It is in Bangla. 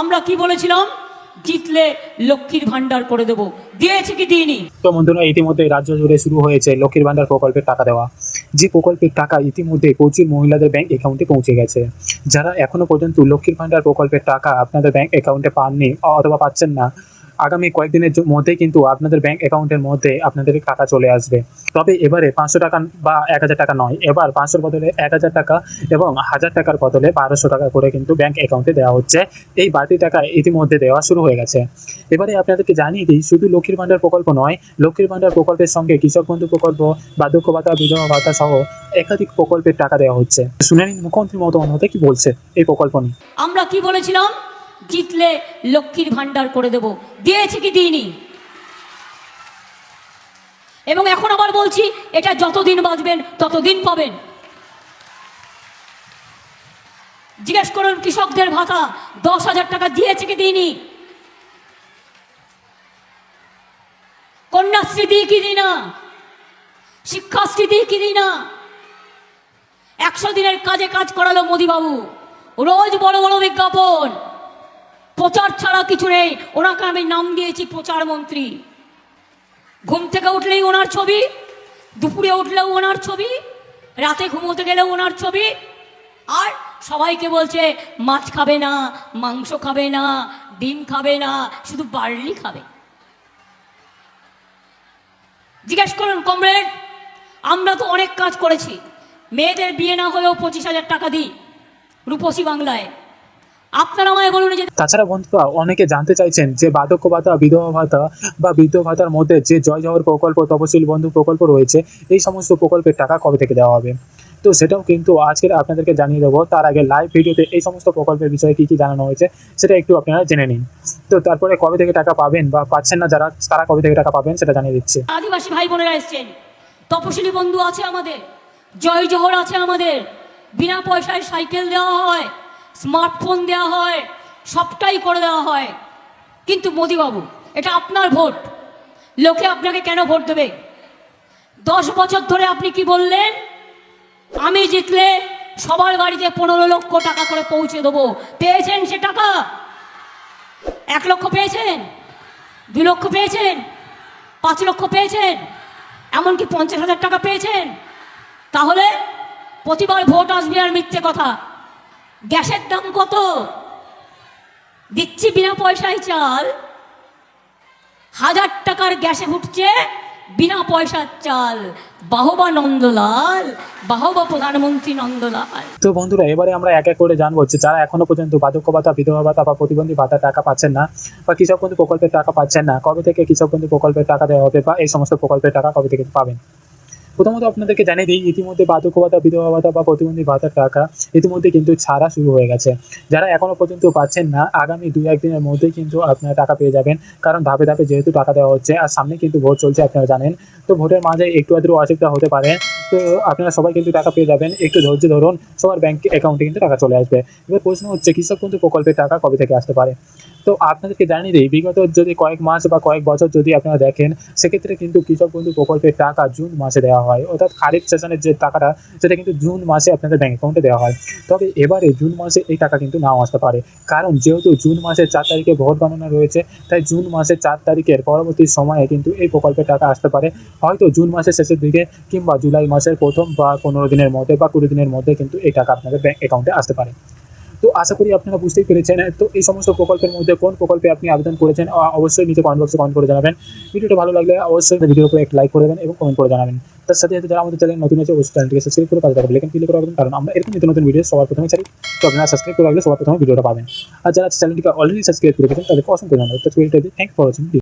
আমরা কি বলেছিলাম? জিতলে লক্ষ্মীর ভান্ডার করে দেব। দিয়েছে কি দিইনি? তো বন্ধুরা, ইতিমধ্যে রাজ্য জুড়ে শুরু হয়েছে লক্ষ্মীর ভান্ডার প্রকল্পের টাকা দেওয়া। যে প্রকল্পের টাকা ইতিমধ্যে প্রচুর মহিলাদের ব্যাংক অ্যাকাউন্টে পৌঁছে গেছে। যারা এখনও পর্যন্ত লক্ষ্মীর ভান্ডার প্রকল্পের টাকা আপনাদের ব্যাংক অ্যাকাউন্টে পাননি অথবা পাচ্ছেন না আগামী কয়েকদিনের মধ্যেই কিন্তু আপনাদের ব্যাংক অ্যাকাউন্টের মধ্যে আপনাদের টাকা চলে আসবে। তবে এবারে পাঁচশো টাকা বা এক হাজার টাকা নয়, এবার পাঁচশোর বদলে এক হাজার টাকা এবং হাজার টাকার বদলে বারোশো টাকা করে কিন্তু ব্যাংক অ্যাকাউন্টে দেওয়া হচ্ছে। এই বাড়তি টাকা ইতিমধ্যে দেওয়া শুরু হয়ে গেছে। এবারে আপনাদেরকে জানিয়ে দিই, শুধু লক্ষ্মীর ভান্ডার প্রকল্প নয়, লক্ষ্মীর ভান্ডার প্রকল্পের সঙ্গে কৃষক বন্ধু প্রকল্প বা বার্ধক্য ভাতা, বিধবা ভাতা সহ একাধিক প্রকল্পের টাকা দেওয়া হচ্ছে। শুনে নিন মুখ্যমন্ত্রী বন্দ্যোপাধ্যায় কি বলছে এই প্রকল্প নিয়ে? আমরা কি বলেছিলাম? জিতলে লক্ষ্মীর ভান্ডার করে দেব। দিয়েছে কি দিইনি? এবং এখন আবার বলছি, এটা যতদিন বাঁচবেন, ততদিন পাবেন। জিজ্ঞেস করুন কৃষকদের ভাতা, দশ হাজার টাকা দিয়েছে কি দিইনি? কন্যাশ্রী দিই কি দিই না? শিক্ষাশ্রী দিই কি দিই না? একশো দিনের কাজে কাজ করালো মোদিবাবু। রোজ বড় বড় বিজ্ঞাপন। প্রচার ছাড়া কিছু নেই। ওনাকে আমি নাম দিয়েছি প্রচার মন্ত্রী। ঘুম থেকে উঠলেই ওনার ছবি, দুপুরে উঠলেও ওনার ছবি, রাতে ঘুমোতে গেলেও ওনার ছবি। আর সবাইকে বলছে, মাছ খাবে না, মাংস খাবে না, ডিম খাবে না, শুধু বার্লি খাবে। জিজ্ঞেস করুন, কমরেড, আমরা তো অনেক কাজ করেছি। মেয়েদের বিয়ে না হলেও পঁচিশ হাজার টাকা দিই। রূপসী বাংলায়। আপনারা আমায় বলুন যে তাছাড়া বন্ধুরা অনেকে জানতে চাইছেন যে বার্ধক্য ভাতা বিধবা ভাতা বা বৃদ্ধ ভাতার মধ্যে যে জয় জহর প্রকল্প তপশিল বন্ধু প্রকল্প রয়েছে এই সমস্ত প্রকল্পের টাকা কবে থেকে দেওয়া হবে? তো সেটাও কিন্তু আজকের আপনাদেরকে জানিয়ে দেবো। তার আগে লাইভ ভিডিওতে এই সমস্ত প্রকল্পের বিষয়ে কী কী জানানো হয়েছে সেটা একটু আপনারা জেনে নিন। তো তারপরে কবে থেকে টাকা পাবেন বা পাচ্ছেন না যারা তারা কবে থেকে টাকা পাবেন সেটা জানিয়ে দিচ্ছি। আদিবাসী ভাই বোনেরা এসছেন। তপশিলি বন্ধু আছে আমাদের জয় জহর আছে আমাদের। বিনা পয়সায় সাইকেল দেওয়া হয়। স্মার্টফোন দেওয়া হয়, সবটাই করে দেওয়া হয়। কিন্তু মোদিবাবু, এটা আপনার ভোট। লোকে আপনাকে কেন ভোট দেবে? দশ বছর ধরে আপনি কি বললেন? আমি জিতলে সবার বাড়িতে পনেরো লক্ষ টাকা করে পৌঁছে দেবো। পেয়েছেন সে টাকা? এক লক্ষ পেয়েছেন? দু লক্ষ পেয়েছেন? পাঁচ লক্ষ পেয়েছেন? এমনকি পঞ্চাশ হাজার টাকা পেয়েছেন? তাহলে প্রতিবার ভোট আসবে আর মিথ্যে কথা। গ্যাসের দাম কত? দিচ্ছি বিনা পয়সায় চাল। হাজার টাকার গ্যাসে উঠছে বিনা পয়সার চাল। বাহবা নন্দলাল, বাহবা প্রধানমন্ত্রী নন্দলাল। তো বন্ধুরা, এবারে আমরা এক এক করে জানব যে যারা এখনও পর্যন্ত বার্ধক্য ভাতা, বিধবা ভাতা বা প্রতিবন্ধী ভাতা টাকা পাচ্ছেন না বা কৃষক বন্ধু প্রকল্পের টাকা পাচ্ছেন না, কবে থেকে কৃষক বন্ধু প্রকল্পের টাকা দেওয়া হবে বা এই সমস্ত প্রকল্পের টাকা কবে থেকে পাবেন? প্রথমত আপনাদেরকে জানিয়ে দিই, ইতিমধ্যে বার্ধক্য ভাতা বিধবা ভাতা বা প্রতিবন্ধী ভাতার টাকা ইতিমধ্যে কিন্তু ছাড়া শুরু হয়ে গেছে। যারা এখনও পর্যন্ত পাচ্ছেন না, আগামী দু একদিনের মধ্যেই কিন্তু আপনারা টাকা পেয়ে যাবেন। কারণ ধাপে ধাপে যেহেতু টাকা দেওয়া হচ্ছে, আর সামনে কিন্তু ভোট চলছে, আপনারা জানেন। তো ভোটের মাঝে একটু আধটু অসুবিধা হতে পারে। তো আপনারা সবাই কিন্তু টাকা পেয়ে যাবেন। একটু ধৈর্য ধরুন, সবার ব্যাংক অ্যাকাউন্টে কিন্তু টাকা চলে আসবে। এবার প্রশ্ন হচ্ছে, কৃষক বন্ধু প্রকল্পের টাকা কবে থেকে আসতে পারে? তো আপনাদেরকে জানিয়ে দিই, বিগত যদি কয়েক মাস বা কয়েক বছর যদি আপনারা দেখেন, সেক্ষেত্রে কিন্তু কৃষক বন্ধু প্রকল্পের টাকা জুন মাসে দেওয়া হয়। অর্থাৎ খারিফ সেশনের যে টাকাটা, সেটা কিন্তু জুন মাসে আপনাদের ব্যাঙ্ক অ্যাকাউন্টে দেওয়া হয়। তবে এবারে জুন মাসে এই টাকা কিন্তু নাও আসতে পারে। কারণ যেহেতু জুন মাসের চার তারিখে ভোট গণনা রয়েছে, তাই জুন মাসের চার তারিখের পরবর্তী সময়ে কিন্তু এই প্রকল্পের টাকা আসতে পারে। হয়তো জুন মাসের শেষের দিকে কিংবা জুলাই মাসের প্রথম বা পনেরো দিনের মধ্যে বা কুড়ি দিনের মধ্যে কিন্তু এই টাকা আপনাদের ব্যাঙ্ক অ্যাকাউন্টে আসতে পারে। তো আশা করি আপনারা বুঝতেই পেরেছেন। তো এই সমস্ত প্রকল্পের মধ্যে কোন প্রকল্পে আপনি আবেদন করেছেন অবশ্যই নিচে কমেন্ট বক্সে কমেন্ট করে জানাবেন। ভিডিওটা ভালো লাগলে অবশ্যই ভিডিওর উপরে একটা লাইক করে দেবেন এবং কমেন্ট করে জানাবেন। তার সাথে সাথে যারা আমাদের চ্যানেল নতুন আছে, অবশ্যই চ্যানেলটিকে সাবস্ক্রাইব করে পাশে থাকা বেলাইকন ক্লিক করে রাখবেন, কারণ আমরা এরকম নিত্য নতুন ভিডিও সবার প্রথমে চাই তো আপনারা সাবস্ক্রাইব করে রাখলে সবার প্রথমে ভিডিওটা পাবেন। আর যারা চ্যানেলটিকে অলরেডি সাবস্ক্রাইব করে রেখেছেন, তাদেরকে অসংখ্য ধন্যবাদ। তো থ্যাংক ফর ওয়াচিং